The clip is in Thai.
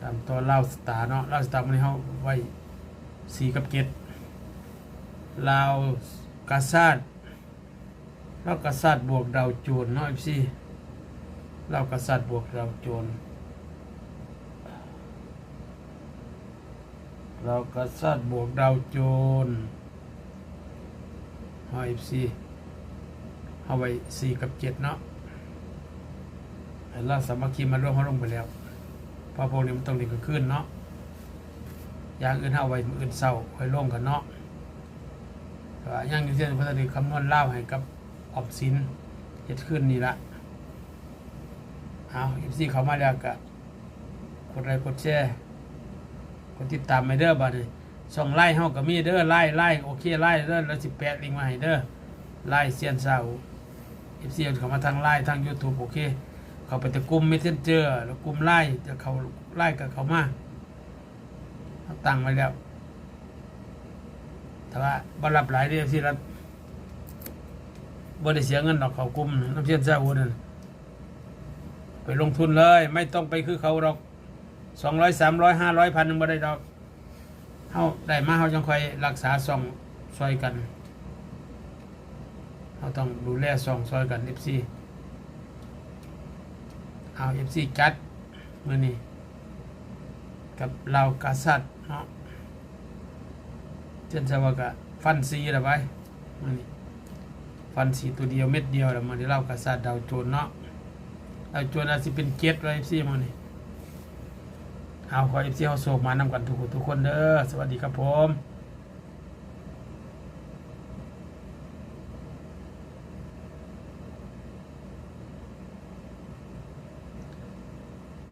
ตามตัวเล่าสตาร์เนาะเล่าสตาร์มันเขาไว้สี่กับเจ็ดลาวกาซาดลาวกาซาดบวกดาวโจนเนาะเอฟซีลาวกาซาดบวกดาวโจนลาวกาซาดบวกดาวโจนเฮาเอฟซีเอาไว้สี่กับเจ็ดเนาะไอ้ลาวสามัคคีมาร่วมเขาลงไปแล้ว เพราะพวกนี้มันต้องเรียนกันขึ้นเนาะอย่างอื่นเอาไว้อื่นเศร้าค่อยลงกันเนาะแต่ว่าย่างที่เช่นพระธรรมคำนวณเล่าให้กับออมสินเฮ็ดขึ้นนี่ละเอาอีซีเขามาแล้วก็กดไลค์กดแชร์กดติดตามไปเด้อบัดนี้ช่องไล่เฮาก็มีเด้อไล่ไล่โอเคไล่เด้อแล้วสิบแปะลิงมาให้เด้อไล่เซียนเศร้า FC เขามาทางไล่ทาง YouTube โอเค เขาไปแต่กลุ่ม Messenger แล้วกลุ่มไล่จะเขาไล่กับเขามาเขาตั้งไว้แล้ว แต่ว่าบรับหลายเดียวที่รับบ่ได้เสียเงินดอกเขากลุ่มน้ำเชื่อมซาอูนั่นไปลงทุนเลย ไม่ต้องไปคือเขาดอกสองร้อยสามร้อยห้าร้อยพันนึงบ่ได้ดอกเขาได้มาเขาจังคอยรักษาส่องซอยกันเขาต้องดูแลส่องซอยกันเอฟซี เอาเอฟซีจัดมือนี้กับเรากาซัดเนาะเช่นสวากะฟันซีละไปมือนี้ฟันสีตัวเดียวเม็ดเดียวแล้วมือนี้เรากาซัดดาวโจนเนาะดาวโจนอาจจะเป็นเกตไว้เอฟซีมือนี้เอาขอเอฟซีเขาโศกมานำกันทุกคนทุกคนเด้อสวัสดีครับผม